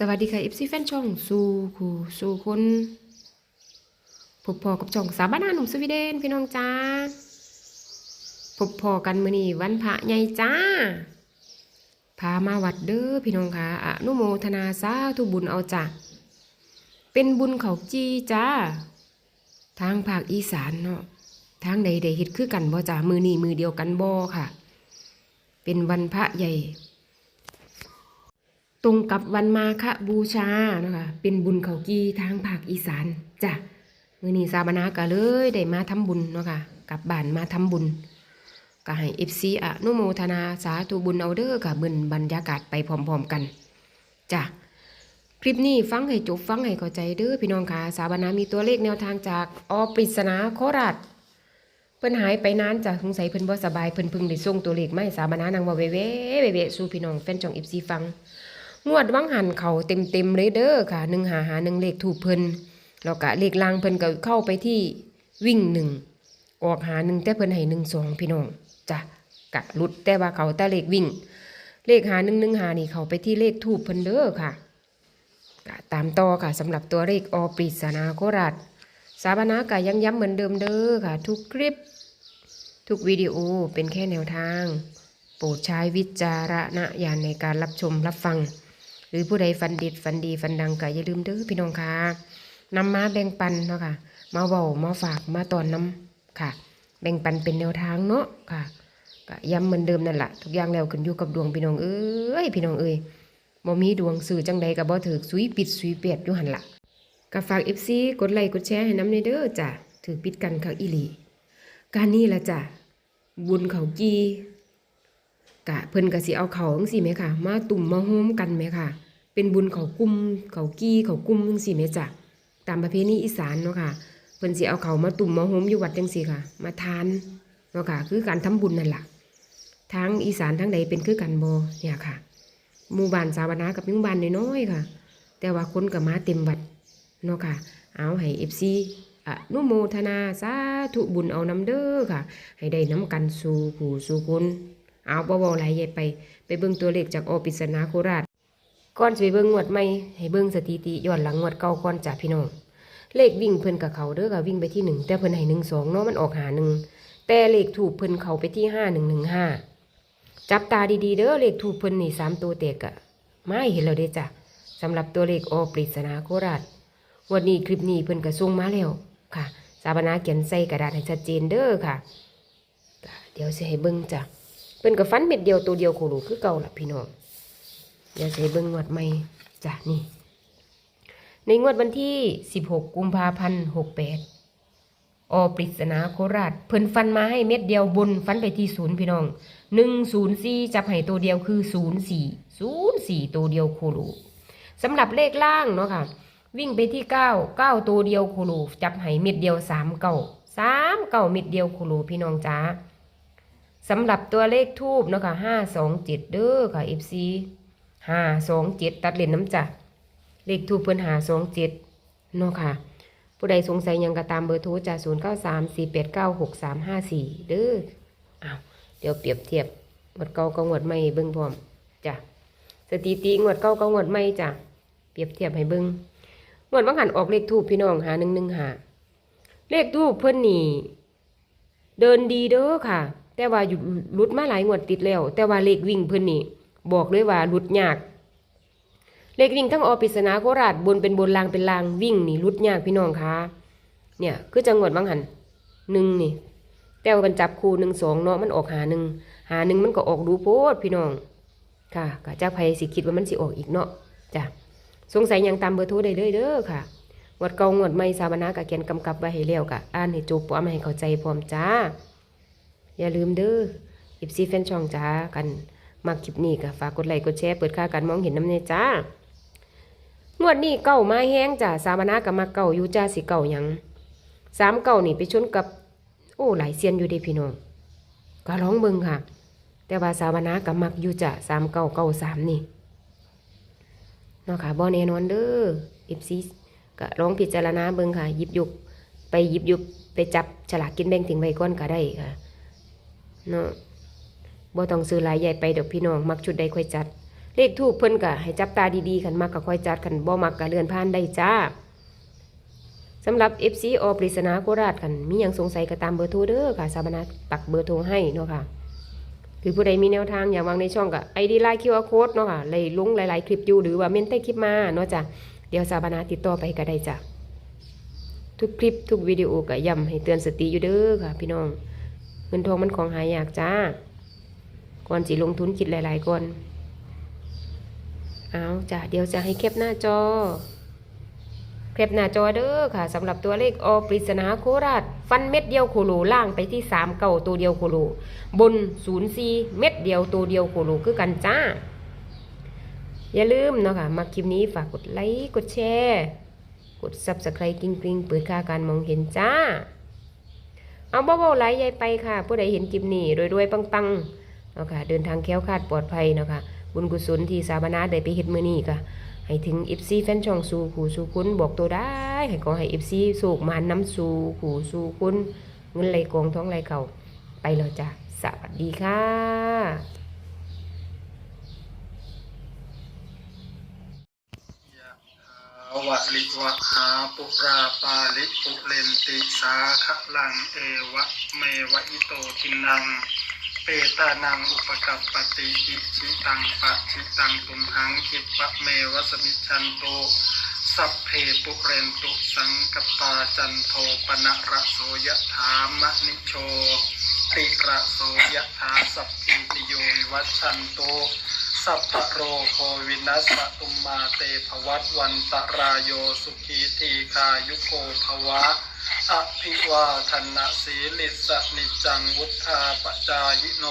สวัสดีค่ะ FC แฟนช่องสู่คู่สู่คนพบพอกับช่องสาบานาหนุ่มสวีเดนพี่น้องจ้าพบพอกันมื้อนี้วันพระใหญ่จ้า พามาวัดเด้อพี่น้องค่ะอนุโมทนาสาธุบุญเอาจ้ะเป็นบุญเขาจีจ้า ทางภาคอีสานเนาะทางใดได้เฮ็ดคือกันบ่จ้ามือนี้มือเดียวกันบ่ค่ะ เป็นวันพระใหญ่ ตรงกับวันมาฆบูชานะคะ เป็นบุญเขากีทางภาคอีสานจ้ะมื่อนี้สาบนากะเลยได้มาทำบุญเนาะค่ะกลับบ้านมาทำบุญก็ให้เอฟซีอนุโมทนาสาธุบุญเอาเด้อค่ะเบิ่นบรรยากาศไปพร้อมๆกันจ้ะคลิปนี้ฟังให้จบฟังให้เข้าใจเด้อพี่น้องค่ะสาบนามีตัวเลขแนวทางจากอปริศนาโคราชเพิ่นหายไปนานจ้ะสงสัยเพิ่นบ่สบายเพิ่นพิ่งได้ส่งตัวเลขมาให้สาบนานังว่าเว่เวเว่เวสู่พี่น้องแฟนจ่อง FC ฟัง งวดวังหันเขาเต็มเต็มเลยเด้อค่ะหนึ่งหาหาหนึ่งเลขถูกเพิ่นแล้วก็เลขลางเพิ่นก็เข้าไปที่วิ่งหนึ่งออกหาหนึ่งแต่เพิ่นให้หนึ่งสองพี่น้องจ้ะกะรุดแต่ว่าเขาแต่เลขวิ่ง เลขหาหนึ่งหนึ่งหานี่เขาไปที่เลขถูกเพิ่นเด้อค่ะกะตามต่อค่ะสำหรับตัวเลขอปริศนาโคราชสาบานากะยังย้ำเหมือนเดิมเด้อค่ะ ทุกคลิป ทุกวิดีโอเป็นแค่แนวทาง โปรดใช้วิจารณญาณในการรับชมรับฟัง รือผู้ใดฟันด็ดฟันดีฟันดังก็อย่าลืมเด้อพี่น้องค่ะนำมาแบ่งปันเนาะค่ะ มาเว้ามาฝากมาตอนน้ำค่ะ แบ่งปันเป็นแนวทางเนาะค่ะก็ย้ำเหมือนเดิมนั่นแหละทุกอย่างแล้วขึ้นอยู่กับดวงพี่น้องเอ้ยพี่น้องเอ้ยบ่มีดวงสื่อจังใดก็บ่ถือสุยปิดสุยเปียดอยู่หันละก็ฝาก FC กดไลค์กดแชร์ให้น้ำในเด้อจ้ะถือปิดกันคักอีหลีการนี้ละจ้ะบุญเขากีกะเพิ่นก็สิเอาเขาจังซี่แหมค่ะ มาตุ่มมาโฮมกันแหมค่ะ เป็นบุญเขากุมเขากี้เขากุมจังซี่แหมจ้ะตามประเพณีอีสานเนาะค่ะเพิ่นสิเอาเขามาตุ่มมาโฮมอยู่วัดจังซี่ค่ะ มาทานเนาะค่ะ คือการทำบุญนั่นแหละทางอีสานทางใดเป็นคือกันบ่เนี่ยค่ะหมู่บ้านสาวนากับหมู่บ้านน้อยๆค่ะ แต่ว่าคนก็มาเต็มวัดเนาะค่ะ เอาให้ FC อนุโมทนาสาธุบุญเอาน้ำเด้อค่ะ ให้ได้น้ำกันสู่ผู้สู่คนเอาบ่บ่หลายใหญ่ไป ไปเบิ่งตัวเลขจากอปิศนาโคราช ก่อนสิไปเบิ่งงวดใหม่ให้เบิ่งสถิติย้อนหลังงวดเก่าก่อนจ้ะพี่น้อง เลขวิ่งเพิ่นกับเขาเด้อค่ะวิ่งไปที่หนึ่งแต่เพิ่นให้หนึ่งสองเนาะมันออกหาหนึ่งแต่เลขถูกเพิ่นเขาไปที่ห้าหนึ่งหนึ่งห้าจับตาดีๆเด้อเลขถูกเพิ่นนี่สามตัวเตกอะไม่เห็นแล้วเด้จ้ะสำหรับตัวเลขอปริศนาโคราชวันนี้คลิปนี้เพิ่นก็ส่งมาแล้วค่ะ สาบนาเขียนใส่กระดาษให้ชัดเจนเด้อค่ะ เดี๋ยวสิให้เบิ่งจ้ะเพิ่นก็ฟันเม็ดเดียวตัวเดียวโคโลคือเก่าล่ะพี่น้อง เดี๋ยวให้เบิ่งงวดใหม่จ้ะนี่ ในงวดวันที่ 16 กุมภาพันธ์68 อปริศนาโคราช เพิ่นฟันมาให้เม็ดเดียวบน ฟันไปที่ศูนย์พี่น้อง 104 จับให้ตัวเดียวคือ 04 04 ตัวเดียวโคโลสำหรับเลขล่างเนาะค่ะ วิ่งไปที่ 9 9 ตัวเดียวโคโลจับให้เม็ดเดียว3เก้า3เก้าเม็ดเดียวโคโลพี่น้องจ้าสำหรับตัวเลขทูบเนาะค่ะ527 เด้อค่ะ FC ห้าสองเจ็ดตัดเลนน้ำจ้ะเลขทูปเพิ่นหาสองเจ็ดเนาะค่ะ ผู้ใดสงสัยยังก็ตามเบอร์โทรจ้ะศูนย์เก้าสามสี่แปดเก้าหกสามห้าสี่เด้ออ้าวเดี๋ยวเปรียบเทียบงวดเก่ากับงวดใหม่เบิ่งพร้อมจ้ะสถิติงวดเก่ากับงวดใหม่จ้ะเปรียบเทียบให้เบิ่งงวดว่างหันออกเลขทูปพี่น้องหาหนึ่งหนึ่งหาเลขทูปเพิ่นนี่เดินดีเด้อค่ะ แต่ว่าหยุดหลุดมาหลายงวดติดแล้ว แต่ว่าเลขวิ่งเพิ่นนี่ บอกเลยว่าหลุดยากเลขวิ่งทั้งอปิศนาโคราชบนเป็นบนลางเป็นลางวิ่งนี่หลุดยากพี่น้องคะเนี่ย คือจังหวัดบางหันหนึ่งนี่ แต่ว่ามันจับคู่หนึ่งสองเนาะมันออกหาหนึ่งหาหนึ่งมันก็ออกดูโพดพี่น้อง ค่ะกะจ้าภัยสิคิดว่ามันสิออกอีกเนาะจ้ะสงสัยยังตามเบอร์โทรได้เลยเด้อค่ะงวดเก่างวดใหม่สาบนากะเขียนกำกับไว้ให้แล้วกะอ่านให้จบพร้อมให้เข้าใจพร้อมจ้า อย่าลืมเด้ออิบซีแฟนช่องจ้ากัน มาคลิปนี้ก็ฝากกดไลค์กดแชร์เปิดค่าการมองเห็นน้ำเนยจ้างวดนี้เก่ามาแห้งจ้าสามนากับมาเก่าอยู่จ้าสิเก่ายังสามเก่านี่ไปชนกับ โอ้หลายเซียนอยู่เดีพี่น้องก็ร้องเบิงค่ะ แต่ว่าสามนากับมักอยู่จ้าสามเก่าเก่าสามนี่เนาะค่ะบ่แน่นอนเด้อเอฟซีก็ลองพิจารณาเบิงค่ะยิบยุบไปยิบยุบไปจับฉลากกินแบ่งถึงไว้ก่อนก็ได้ค่ะเนาะ บ่ต้องซื้อหลายใหญ่ไปดอกพี่น้องมักชุดใดค่อยจัด เลขทูปเพิ่นก็ให้จับตาดีๆคันมักก็ค่อยจัดคันบ่มักก็เลื่อนผ่านได้จ้าสำหรับ FC อปริศนาโคราชกันมีหยังสงสัยก็ตามเบอร์โทรเด้อค่ะสาบานาปักเบอร์โทรให้เนาะค่ะคือผู้ใดมีแนวทางอย่ากวางในช่องก็ ID ไลน์ QR code เนาะค่ะเลยลุงหลายๆคลิปอยู่หรือว่าเม้นใต้คลิปมาเนาะจ้ะเดี๋ยวสาบานาติดต่อไปก็ได้จ้ะทุกคลิปทุกวิดีโอก็ย้ำให้เตือนสติอยู่เด้อค่ะ พี่น้องเงินทองมันของหายากจ้า ก่อนสิลงทุนคิดหลายๆก่อนเอาจ้ะเดี๋ยวจะให้แคปหน้าจอ แคปหน้าจอเด้อค่ะสำหรับตัวเลขอปริศนาโคราช ฟันเม็ดเดียวโคโลล่างไปที่สามเก่าตัวเดียวโคโลบนศูนย์ซีเม็ดเดียวตัวเดียวโคโลคือกันจ้า อย่าลืมเนาะค่ะมาคลิปนี้ฝากกดไลค์กดแชร์กด subscribe กิ้งกริ๊งเปิดค่าการมองเห็นจ้า เอาเบาๆไหลใหญ่ไปค่ะ ผู้ใดเห็นคลิปนี้รวยๆปังๆ เนาะค่ะเดินทางแค้วคาดปลอดภัยเนาะค่ะบุญกุศลที่สาบานาได้ไปเฮ็ดมือนี้ค่ะให้ถึง FC แฟนช่องสู่ขู่สู่คุณบอกตัวได้ให้ขอให้ FC สูกมานน้ำสู่ขู่สู่คุณเงินไหลกองท้องไหลเข่าไปแล้วจ้ะสวัสดีค่ะยะถาวะลิวะหาปุราปาลิปุเรนติสาขลังเอวะเมวะอิโตทินัง เปตานังอุปกัปปติอิชิตังปะชิตังตุมหังคิปะเมวะสมิจันโตสัพเพปุเรนตุสังกปาจันโทปนะระโสยถามะนิโชติระโสยถาสัพพิติโยวัชันโตสัพพโรโควินัสสตุมมาเตภวัตวันตรายโยสุขีทีคายุโกภวะ อภิวาทนาสีลิสนิจังวุธาปจายโน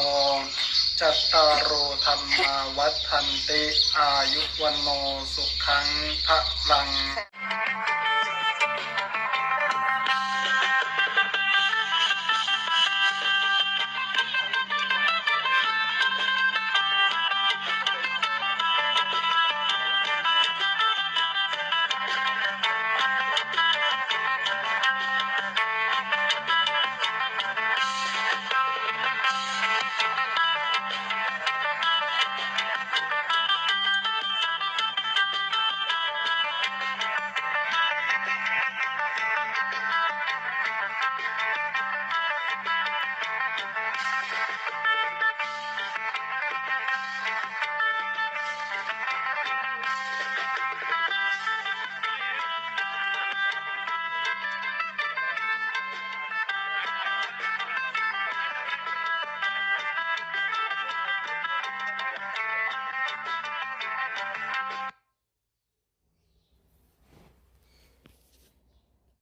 จัตตารโอธรรมาวัฒนติ อายุวันโนสุขังพระลัง